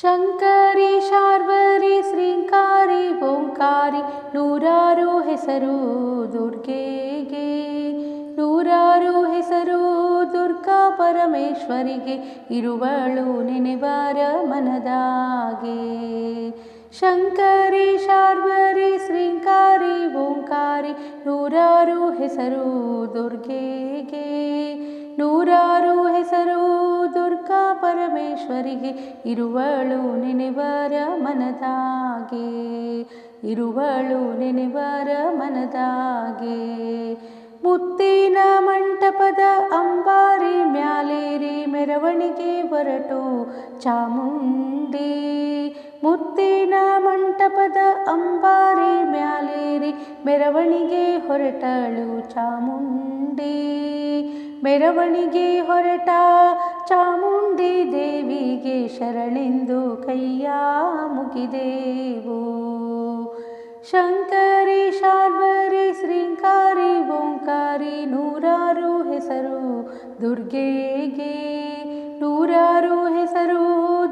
ಶಂಕರಿ, ಶಾರ್ವರಿ ಶ್ರೀಂಕಾರಿ ಓಂಕಾರಿ, ನೂರಾರು ಹೆಸರು ದುರ್ಗೆಗೆ. ನೂರಾರು ಹೆಸರು ದುರ್ಗಾ ಪರಮೇಶ್ವರಿಗೆ, ಇರುವಳು ನೆನೆವಾರ ಮನದಾಗೆ. ಶಂಕರಿ, ಶಾರ್ವರಿ ಶ್ರೀಂಕಾರಿ ಓಂಕಾರಿ, ನೂರಾರು ಹೆಸರು ದುರ್ಗೆಗೆ. ನೂರಾರು ಪರಮೇಶ್ವರಿಗೆ ಇರುವಳು ನೆನೆವರ ಮನದಾಗೆ. ಇರುವಳು ನೆನೆವರ ಮನದಾಗೆ. ಮುತ್ತಿನ ಮಂಟಪದ ಅಂಬಾರಿ ಮ್ಯಾಲೇರಿ ಮೆರವಣಿಗೆ ಹೊರಟು ಚಾಮುಂಡಿ. ಮುತ್ತಿನ ಮಂಟಪದ ಅಂಬಾರಿ ಮ್ಯಾಲೇರಿ ಮೆರವಣಿಗೆ ಹೊರಟಳು ಚಾಮುಂಡಿ. ಮೆರವಣಿಗೆ ಹೊರಟ ಚಾಮುಂಡಿ. ದೇವಿಗೆ ಶರಣೆಂದು ಕೈಯ ಮುಗಿದೇವು. ಶಂಕರಿ ಶಾರ್ವರಿ ಶ್ರೀಂಕಾರಿ ಓಂಕಾರಿ ನೂರಾರು ಹೆಸರು ದುರ್ಗೆಗೆ. ನೂರಾರು ಹೆಸರು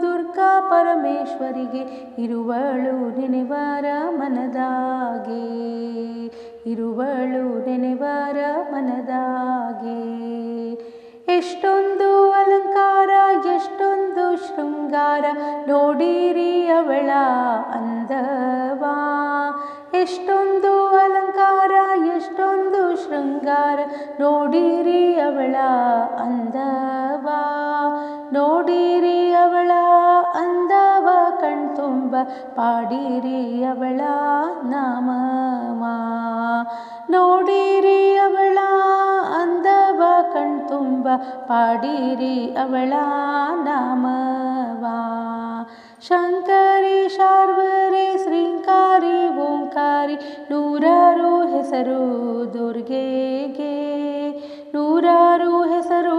ದುರ್ಗಾ ಪರಮೇಶ್ವರಿಗೆ, ಇರುವಳು ನೆನೆವಾರ ಮನದಾಗೆ. ಇರುವಳು ನೆನೆವಾರ ಮನದಾಗೆ. ಎಷ್ಟೊಂದು ಶೃಂಗಾರ ನೋಡಿರಿ ಅವಳ ಅಂದವಾ. ಎಷ್ಟೊಂದು ಅಲಂಕಾರ, ಎಷ್ಟೊಂದು ಶೃಂಗಾರ ನೋಡಿರಿ ಅವಳ ಅಂದವಾ. ನೋಡಿರಿ ಅವಳ ಅಂದವ, ಕಣ್ತುಂಬ ಪಾಡಿರಿ ಅವಳ ಪಾಡಿರಿ ಅವಳ ನಾಮವಾ. ಶಂಕರಿ, ಶಾರ್ವರಿ ಶ್ರೀಂಕಾರಿ ಓಂಕಾರಿ, ನೂರಾರು ಹೆಸರು ದುರ್ಗೆಗೆ. ನೂರಾರು ಹೆಸರು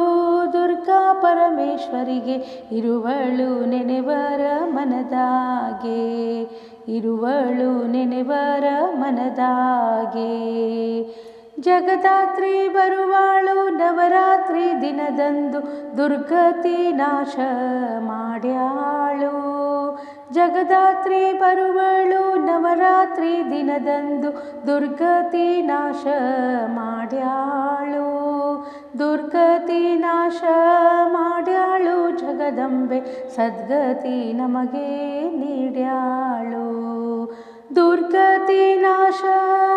ದುರ್ಗಾ ಪರಮೇಶ್ವರಿಗೆ, ಇರುವಳು ನೆನೆವರ ಮನದಾಗೆ. ಇರುವಳು ನೆನೆವರ ಮನದಾಗೆ. ಜಗದಾತ್ರಿ ಬರುವಾಳು ನವರಾತ್ರಿ ದಿನದಂದು ದುರ್ಗತಿ ನಾಶ ಮಾಡ್ಯಾಳು. ಜಗದಾತ್ರಿ ಬರುವಳು ನವರಾತ್ರಿ ದಿನದಂದು ದುರ್ಗತಿ ನಾಶ ಮಾಡ್ಯಾಳು. ದುರ್ಗತಿ ನಾಶ ಮಾಡ್ಯಾಳು ಜಗದಂಬೆ ಸದ್ಗತಿ ನಮಗೆ ನೀಡ್ಯಾಳು. ದುರ್ಗತಿ ನಾಶ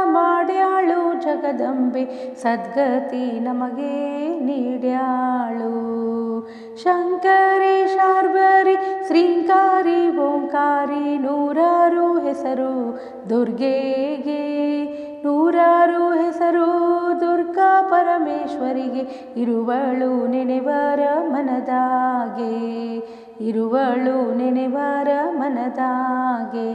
ಮಾಡ್ಯಾಳು ಜಗದಂಬೆ ಸದ್ಗತಿ ನಮಗೆ ನೀಡ್ಯಾಳು. ಶಂಕರಿ ಶಾರ್ಬರಿ ಶ್ರೀಂಕಾರಿ ಓಂಕಾರಿ, ನೂರಾರು ಹೆಸರು ದುರ್ಗೆಗೆ. ನೂರಾರು ಹೆಸರು ದುರ್ಗಾ ಪರಮೇಶ್ವರಿಗೆ, ಇರುವಳು ನೆನೆವರ ಮನದಾಗೆ. ಇರುವಳು ನೆನೆವರ ಮನದಾಗೆ.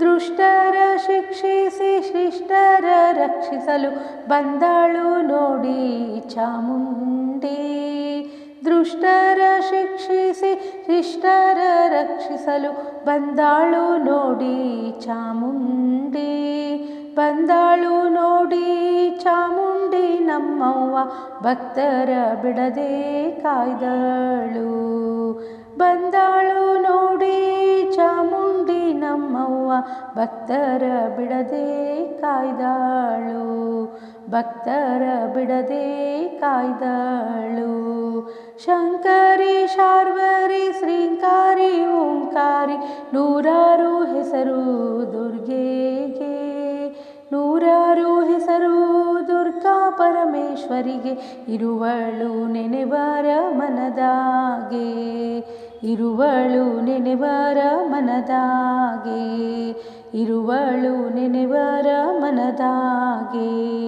ದೃಷ್ಟರ ಶಿಕ್ಷಿಸಿ, ಶಿಷ್ಟರ ರಕ್ಷಿಸಲು ಬಂದಾಳು ನೋಡಿ ಚಾಮುಂಡಿ. ದೃಷ್ಟರ ಶಿಕ್ಷಿಸಿ ಶಿಷ್ಟರ ರಕ್ಷಿಸಲು ಬಂದಾಳು ನೋಡಿ ಚಾಮುಂಡಿ. ಬಂದಾಳು ನೋಡಿ ಚಾಮುಂಡಿ ನಮ್ಮವ್ವ ಭಕ್ತರ ಬಿಡದೆ ಕಾಯ್ದಳು. ಬಂದಾಳು ನೋಡಿ ನಮ್ಮವ್ವ ಭಕ್ತರ ಬಿಡದೆ ಕಾಯ್ದಾಳು, ಭಕ್ತರ ಬಿಡದೆ ಕಾಯ್ದಾಳು. ಶಂಕರಿ, ಶಾರ್ವರಿ ಶ್ರೀಂಕಾರಿ ಓಂಕಾರಿ, ನೂರಾರು ಹೆಸರು ದುರ್ಗೆಗೆ. ನೂರಾರು ಹೆಸರು ದುರ್ಗಾ ಪರಮೇಶ್ವರಿಗೆ, ಇರುವಳು ನೆನೆವರ ಮನದಾಗೆ. ಇರುವಳು ನೆನೆವರ ಮನದಾಗೆ ಇರುವಳು ನೆನೆವರ ಮನದಾಗೆ.